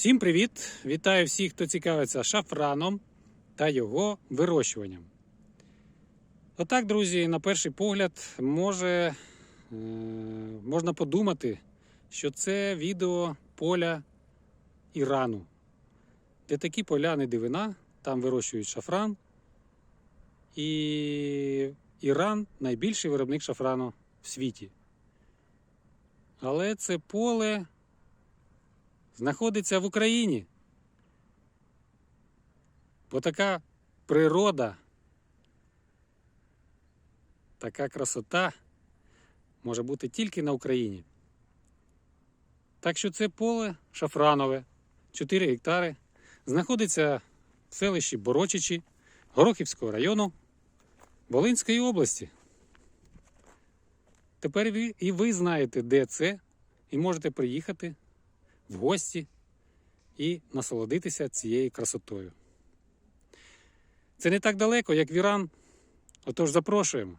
Всім привіт! Вітаю всіх, хто цікавиться шафраном та його вирощуванням. Отак, друзі, на перший погляд, може, е, можна подумати, що це відео поля Ірану, де такі поля не дивина, там вирощують шафран. І Іран найбільший виробник шафрану в світі. Але це поле знаходиться в Україні. Бо така природа, така красота може бути тільки на Україні. Так що це поле шафранове, 4 гектари, знаходиться в селищі Борочичі Горохівського району Волинської області. Тепер і ви знаєте, де це, і можете приїхати в гості і насолодитися цією красотою. Це не так далеко, як в Іран. Отож запрошуємо.